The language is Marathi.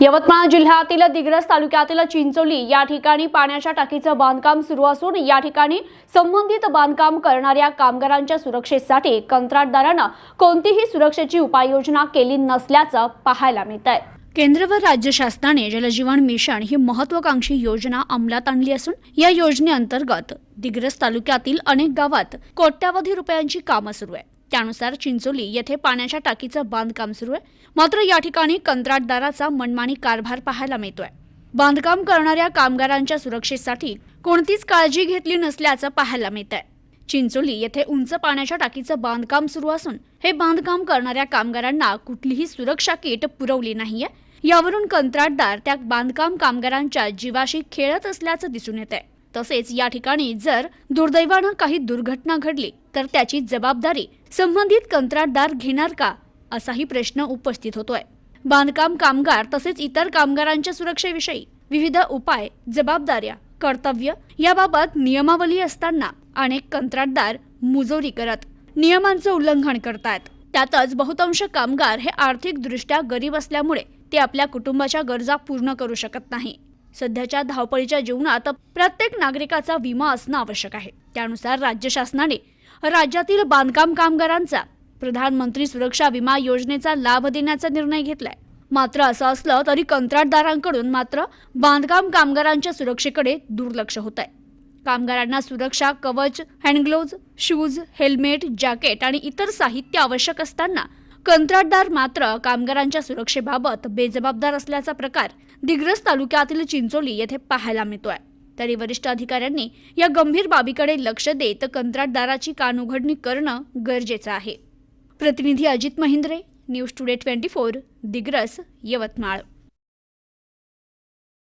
यवतमाळ जिल्ह्यातील दिग्रस तालुक्यातील चिंचोली या ठिकाणी पाण्याच्या टाकीचं बांधकाम सुरू असून या ठिकाणी संबंधित बांधकाम करणाऱ्या कामगारांच्या सुरक्षेसाठी कंत्राटदारानं कोणतीही सुरक्षेची उपाययोजना केली नसल्याचं पाहायला मिळत आहे केंद्र व राज्य शासनाने जलजीवन मिशन ही महत्वाकांक्षी योजना अंमलात आणली असून या योजनेअंतर्गत दिग्रस तालुक्यातील अनेक गावात कोट्यावधी रुपयांची कामं सुरू आहे त्यानुसार चिंचोली येथे पाण्याच्या टाकीचं बांधकाम सुरू आहे. मात्र या ठिकाणी कंत्राटदाराचा मनमानी कारभार पाहायला मिळतोय. बांधकाम करणाऱ्या कामगारांच्या सुरक्षेसाठी कोणतीच काळजी घेतली नसल्याचं पाहायला मिळत आहे चिंचोली येथे उंच पाण्याच्या टाकीचं बांधकाम सुरू असून हे बांधकाम करणाऱ्या कामगारांना कुठलीही सुरक्षा किट पुरवली नाहीये. यावरून कंत्राटदार त्या बांधकाम कामगारांच्या जीवाशी खेळत असल्याचं दिसून येत आहे तसेच या ठिकाणी जर दुर्दैवानं काही दुर्घटना घडली तर त्याची जबाबदारी संबंधित कंत्राटदार घेणार का? असाही प्रश्न उपस्थित होतोय. बांधकाम कामगार तसेच इतर कामगारांच्या सुरक्षेविषयी विविध उपाय जबाबदाऱ्या कर्तव्य याबाबत नियमावली असताना अनेक कंत्राटदार मुजोरी करत नियमांचं उल्लंघन करतात त्यातच बहुतांश कामगार हे आर्थिकदृष्ट्या गरीब असल्यामुळे ते आपल्या कुटुंबाच्या गरजा पूर्ण करू शकत नाही. सध्याच्या धावपळीच्या जीवनात प्रत्येक नागरिकाचा विमा असणं आवश्यक आहे. त्यानुसार राज्य शासनाने राज्यातील बांधकाम कामगारांचा प्रधानमंत्री सुरक्षा विमा योजनेचा लाभ देण्याचा निर्णय घेतलाय. मात्र असं असलं तरी कंत्राटदारांकडून मात्र बांधकाम कामगारांच्या सुरक्षेकडे दुर्लक्ष होत आहे कामगारांना सुरक्षा कवच हँडग्लोव्ज शूज हेल्मेट जॅकेट आणि इतर साहित्य आवश्यक असताना कंत्राटदार मात्र कामगारांच्या सुरक्षेबाबत बेजबाबदार असल्याचा प्रकार दिग्रस तालुक्यातील चिंचोली येथे पाहायला मिळतोय. तरी वरिष्ठ अधिकाऱ्यांनी या गंभीर बाबीकडे लक्ष देत कंत्राटदाराची कानउघडणी करणं गरजेचं आहे. प्रतिनिधी Ajit Mahindre news today twenty four Digras Yavatmal.